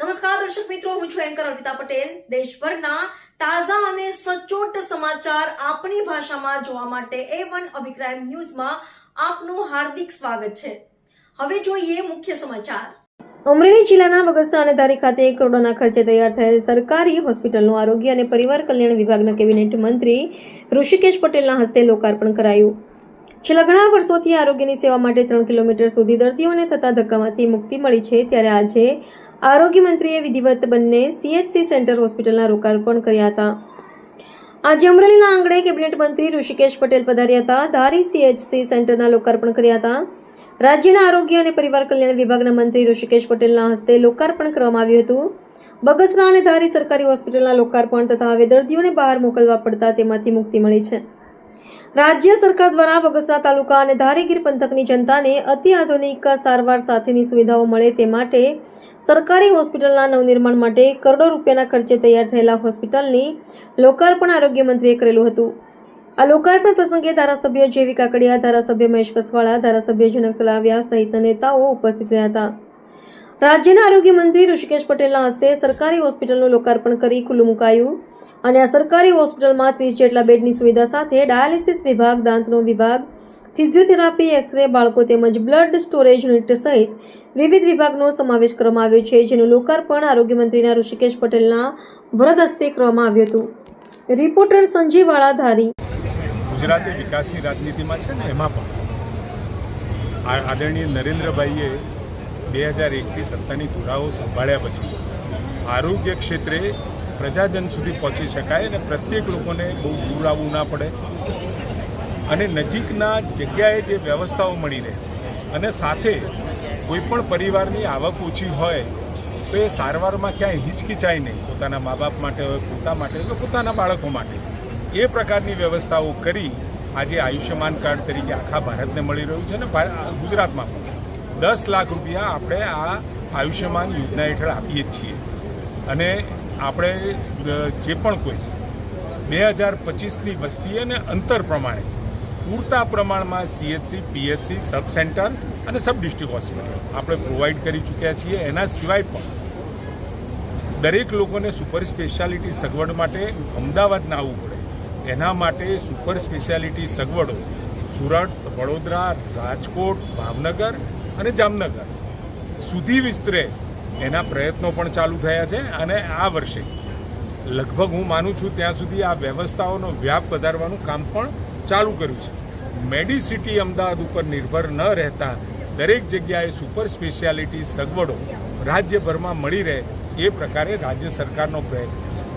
નમસ્કાર, દર્શક મિત્રો, હું છું એન્કર અર્પિતા પટેલ. દેશભરના તાજા અને સચોટ સમાચાર આપણી ભાષામાં જોવા માટે એ વન અભિપ્રાય ન્યૂઝમાં આપનું હાર્દિક સ્વાગત છે. હવે જોઈએ મુખ્ય સમાચાર. અમરેલી જિલ્લાના બગસરા અને ધારી ખાતે એક કરોડોના ખર્ચે તૈયાર થયેલ સરકારી હોસ્પિટલનું આરોગ્ય અને પરિવાર કલ્યાણ વિભાગના કેબિનેટ મંત્રી ઋષિકેશ પટેલના હસ્તે લોકાર્પણ કરાયું. છેલ્લા ઘણા વર્ષોથી આરોગ્યની સેવા માટે ત્રણ કિલોમીટર સુધી દર્દીઓને થતા ધક્કામાંથી મુક્તિ મળી છે. ત્યારે આજે આરોગ્ય મંત્રીએ વિધિવત બંને સીએચસી સેન્ટર હોસ્પિટલના લોકાર્પણ કર્યા હતા. આજે અમરેલીના આંગણે કેબિનેટ મંત્રી ઋષિકેશ પટેલ પધાર્યા હતા. ધારી સીએચસી સેન્ટરના લોકાર્પણ કર્યા હતા. રાજ્યના આરોગ્ય અને પરિવાર કલ્યાણ વિભાગના મંત્રી ઋષિકેશ પટેલના હસ્તે લોકાર્પણ કરવામાં આવ્યું હતું. બગસરા અને ધારી સરકારી હોસ્પિટલના લોકાર્પણ તથા હવે દર્દીઓને બહાર મોકલવા પડતા તેમાંથી મુક્તિ મળી છે. રાજ્ય સરકાર દ્વારા બગસરા તાલુકા અને ધારીગીર પંથકની જનતાને અતિ આધુનિક સારવાર સાથેની સુવિધાઓ મળે તે માટે સરકારી હોસ્પિટલના નવનિર્માણ માટે કરોડો રૂપિયાના ખર્ચે તૈયાર થયેલા હોસ્પિટલની લોકાર્પણ આરોગ્ય મંત્રીએ કરેલું હતું. આ લોકાર્પણ પ્રસંગે ધારાસભ્ય જેવી કાકડિયા, ધારાસભ્ય મહેશ કસવાળા, ધારાસભ્ય જનક તલાવ્યા સહિતના નેતાઓ ઉપસ્થિત રહ્યા હતા. રાજ્યના આરોગ્ય મંત્રી ઋષિકેશ પટેલના હસ્તે સરકારી હોસ્પિટલનું લોકાર્પણ કરી ખુલ્લું મુકાયું. અને આ સરકારી હોસ્પિટલમાં ત્રીસ જેટલા બેડની સુવિધા સાથે ડાયાલિસિસ વિભાગ, દાંતનો વિભાગ, ફિઝિયોથેરાપી, એક્સરે, બાળકો તેમજ બ્લડ સ્ટોરેજ યુનિટ સહિત વિવિધ વિભાગનો સમાવેશ કરવામાં આવ્યો છે, જેનું લોકાર્પણ આરોગ્ય મંત્રીના ઋષિકેશ પટેલના વરદ હસ્તે કરવામાં આવ્યું હતું. રિપોર્ટર સંજીવ વાળાધારી. વિકાસની રાજનીતિમાં છે ને, એમાં પણ આદરણીય નરેન્દ્રભાઈએ બે હજાર એકથી સત્તાની ધુરાઓ સંભાળ્યા પછી આરોગ્ય ક્ષેત્રે પ્રજાજન સુધી પહોંચી શકાય અને પ્રત્યેક લોકોને બહુ દૂર આવવું ના પડે. અને નજીકના જગ્યાએ જે વ્યવસ્થાઓ મળી રહે અને સાથે કોઈ પણ પરિવારની આવક ઓછી હોય તો એ સારવારમાં ક્યાંય હિચકિચાય નહીં. પોતાના મા બાપ માટે હોય, પોતા માટે કે પોતાના બાળકો માટે. એ પ્રકારની વ્યવસ્થાઓ કરી આજે આયુષ્યમાન કાર્ડ તરીકે આખા ભારતને મળી રહ્યું છે ને ગુજરાતમાં પણ. દસ લાખ રૂપિયા આપણે આ આયુષ્યમાન યોજના હેઠળ આપીએ જ છીએ. અને આપણે જે પણ કોઈ બે હજાર પચીસની વસ્તી અને અંતર પ્રમાણે પૂરતા પ્રમાણમાં સીએચસી પીએચસી સબ સેન્ટર અને સબ ડિસ્ટ્રિક્ટ હોસ્પિટલ આપણે પ્રોવાઈડ કરી ચૂક્યા છીએ. એના સિવાય પણ દરેક લોકોને સુપર સ્પેશિયાલિટી સગવડ માટે અમદાવાદ ના આવવું પડે. એના માટે સુપર સ્પેશિયાલિટી સગવડો સુરત, વડોદરા, રાજકોટ, ભાવનગર અને જામનગર. સુધી વિસ્તરે એના પ્રયત્નો પણ ચાલુ થયા છે અને આ વર્ષે લગભગ હું માનું છું ત્યાં સુધી આ વ્યવસ્થાઓનો વ્યાપ વધારવાનું કામ પણ ચાલુ કર્યું છે. મેડિસિટી અમદાવાદ ઉપર નિર્ભર ન રહેતા દરેક જગ્યાએ સુપર સ્પેશિયાલિટી સગવડો રાજ્યભરમાં મળી રહે એ પ્રકારે રાજ્ય સરકારનો પ્રયત્ન છે.